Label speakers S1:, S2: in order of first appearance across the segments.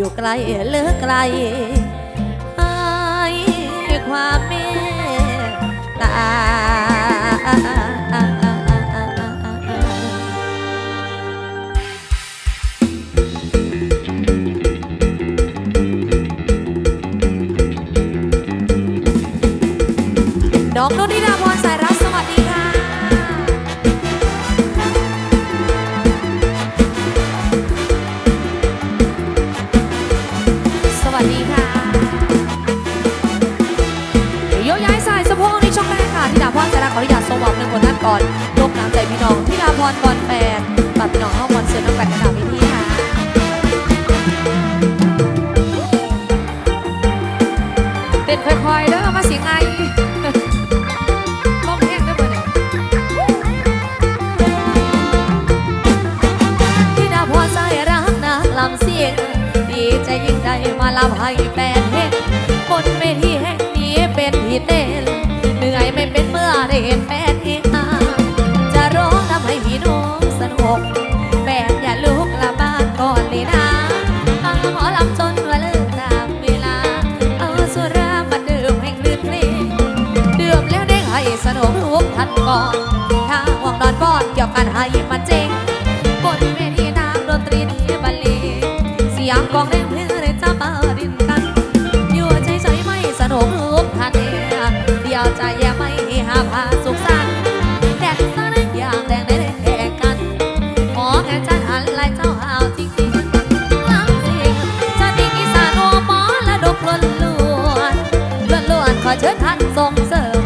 S1: อยู่ไกลเหลือไกลให้ความเมตตาน้องนุ่นนิด ได้มาลำให้แฟนเห็นบนเวทีแห่งนี้เป็นที่เต้นเหนื่อยไม่เป็นเมื่อได้เห็นแฟนเองจะร้องทำให้พี่น้องสนุกแฟนอย่าลุกละบ้านก่อนเลยนะฟังหมอลำจนว่าเลิกตามเวลา เอาสุรามาดื่มให้คลื่นเพลงดื่มแล้วเด้ให้สนุกทุกทันก่อนถ้าห่วงนอนบอนเกี่ยวกันให้มันเจ๊งบนเวทีน้ำดนตรีนี้บรรเลงเสียงกองเเชิญท่านส่งเสริม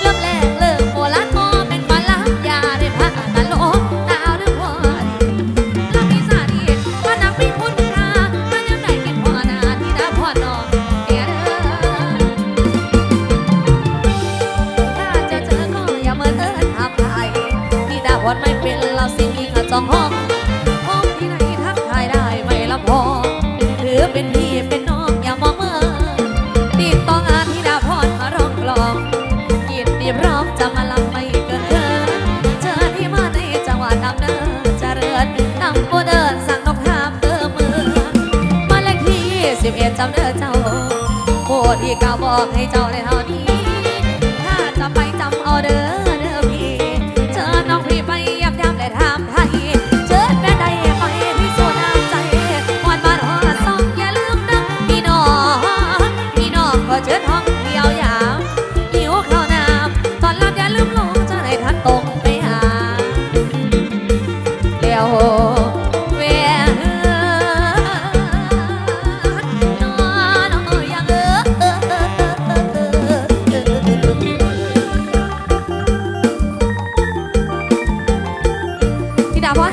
S1: เริ่มแรกเริ่มโบราณหมอเป็นมาลับยาได้พักกันโลกหนาวหรือพอดีลังอีสานนี่ว่านักมีคุณคามันยังได้กินพอนาที่ดาพ่อนอนเดียเด้อถ้าจะเจอก็อย่าเมินเอินทำไทยที่ดาวันไม่เป็นเราสิ่งที่ขัดจองห้อง มาลำไม่เกินเกินเจอที่มาในจังหวัดอำเนินเจริญนำโบเดินสั่งนกทามเติมเมืองมาเลขที่สิบเอ็ดจำเด้อเจ้าโคตรที่กล่าวบอกให้เจ้าในเท่านี้ถ้า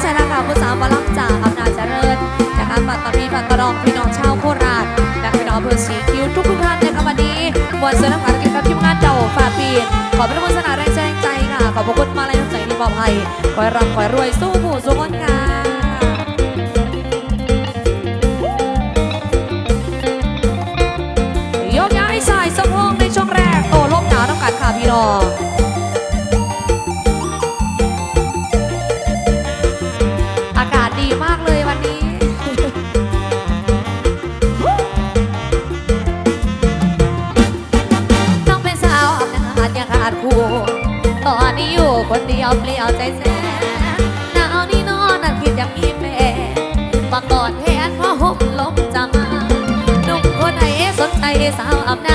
S1: ชัยราคาผู้สาวบอลลัมจากอำนาจเจริญนะคะปัตตานีปัตตะรองพี่น้องชาวโคราชและพี่น้องอำเภอศรีคิ้วทุกทุกท่านในคะวันนี้มวลเสื้อน้ำขาวกินกับทีมงานเจ้าฝาปีนขอเป็นคนสนาแรงใจแรงใจค่ะ ขอบพระคุณมาเลยน้ำใจที่มอบให้ขอให้ร่ำขอให้รวยสู้ผู้สู้คนค่ะยกย้ายสายสะโพกในช่วงแรกโตลมหนาวน้ำกัดค่ะพี่น้อง ยวเปลี่ยวใจแสนหนาวนี่นอนนั่นคิดอยากมีแฟนมากอดแทนเพราะห่มลมจะมาหนุ่มคนไหนสนใจสาวอำนาจน้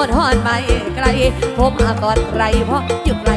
S1: อุบลยาโสธรไม่ไกล ผมอาก่อนใครเพราะอยู่ไกล